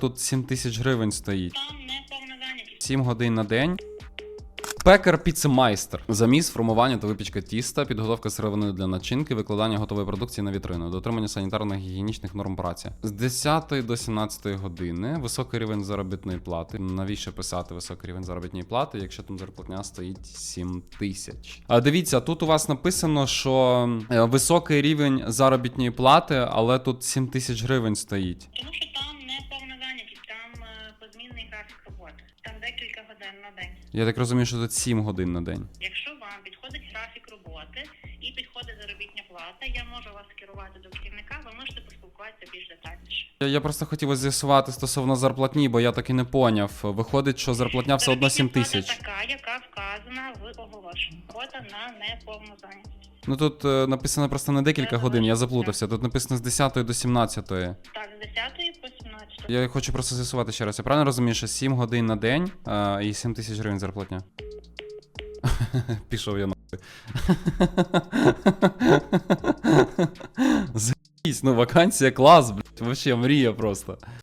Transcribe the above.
тут 7 тисяч гривень стоїть. Там не 7 годин на день. Пекар піцемайстер. Заміс, формування та випічка тіста, підготовка сировини для начинки, викладання готової продукції на вітрину, дотримання санітарно-гігієнічних норм праці. З 10 до 17 години високий рівень заробітної плати. Навіщо писати високий рівень заробітної плати, якщо там зарплатня стоїть 7 тисяч? А дивіться, тут у вас написано, що е, високий рівень заробітної плати, але тут 7 тисяч гривень стоїть. Тому що е, графік роботи. Там декілька годин на день. Я так розумію, що тут 7 годин на день. Якщо вам підходить графік роботи і підходить заробітня плата, я можу вас керувати до керівника, ви можете поспілкуватися більш детальніше. Я, я просто хотів з'ясувати стосовно зарплатні, бо я так і не поняв. Виходить, що зарплатня все одно 7 Заробітня плата тисяч. така, яка вказана в оголошенні. Робота на неповну зайнятість. Ну тут е, написано просто не декілька годин, я заплутався. Тут написано з 10 до 17. Так, з 10 по 17. Я хочу просто з'ясувати ще раз. Я правильно розумію, що 7 годин на день е, і 7 тисяч гривень зарплатня. Пішов я нахуй. Ну вакансія клас, блядь, вообще мрія просто.